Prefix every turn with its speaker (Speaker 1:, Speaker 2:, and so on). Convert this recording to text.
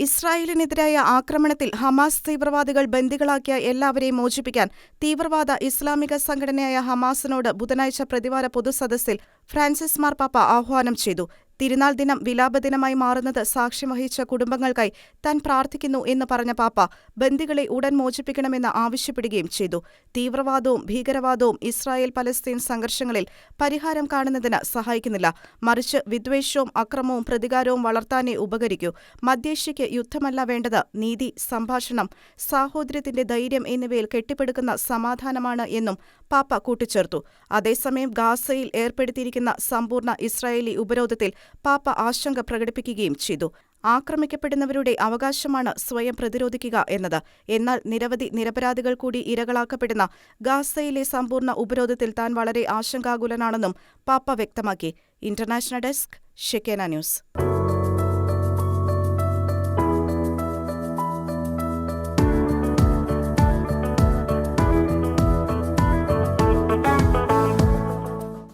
Speaker 1: ഇസ്രായേലിനെതിരായ ആക്രമണത്തിൽ ഹമാസ് തീവ്രവാദികൾ ബന്ദികളാക്കിയ എല്ലാവരെയും മോചിപ്പിക്കാൻ തീവ്രവാദ ഇസ്ലാമിക സംഘടനയായ ഹമാസിനോട് ബുധനാഴ്ച പ്രതിവാര പൊതുസദസ്സിൽ ഫ്രാൻസിസ് മാർപ്പാപ്പ ആഹ്വാനം ചെയ്തു. തിരുനാൾ ദിനം വിലാപദിനമായി മാറുന്നത് സാക്ഷ്യം വഹിച്ച കുടുംബങ്ങൾക്കായി താൻ പ്രാർത്ഥിക്കുന്നു എന്ന് പറഞ്ഞ പാപ്പ ബന്ദികളെ ഉടൻ മോചിപ്പിക്കണമെന്ന് ആവശ്യപ്പെടുകയും ചെയ്തു. തീവ്രവാദവും ഭീകരവാദവും ഇസ്രായേൽ പലസ്തീൻ സംഘർഷങ്ങളിൽ പരിഹാരം കാണുന്നതിന് സഹായിക്കുന്നില്ല. മറിച്ച് വിദ്വേഷവും അക്രമവും പ്രതികാരവും വളർത്താനേ ഉപകരിക്കൂ. മധ്യേഷ്യയ്ക്ക് യുദ്ധമല്ല വേണ്ടത് നീതി, സംഭാഷണം, സാഹോദര്യത്തിന്റെ ധൈര്യം എന്നിവയിൽ കെട്ടിപ്പടുക്കുന്ന സമാധാനമാണ് എന്നും പാപ്പ കൂട്ടിച്ചേർത്തു. അതേസമയം ഗാസയിൽ ഏർപ്പെടുത്തിയിരിക്കുന്ന സമ്പൂർണ ഇസ്രായേലി ഉപരോധത്തിൽ പാപ്പ ആശങ്ക പ്രകടിപ്പിക്കുകയും ചെയ്തു. ആക്രമിക്കപ്പെടുന്നവരുടെ അവകാശമാണ് സ്വയം പ്രതിരോധിക്കുക എന്നത്. എന്നാൽ നിരവധി നിരപരാധികൾ കൂടി ഇരകളാക്കപ്പെടുന്ന ഗാസയിലെ സമ്പൂർണ ഉപരോധത്തിൽ താൻ വളരെ ആശങ്കാകുലനാണെന്നും പാപ്പ വ്യക്തമാക്കി. International desk ഷെക്കേന news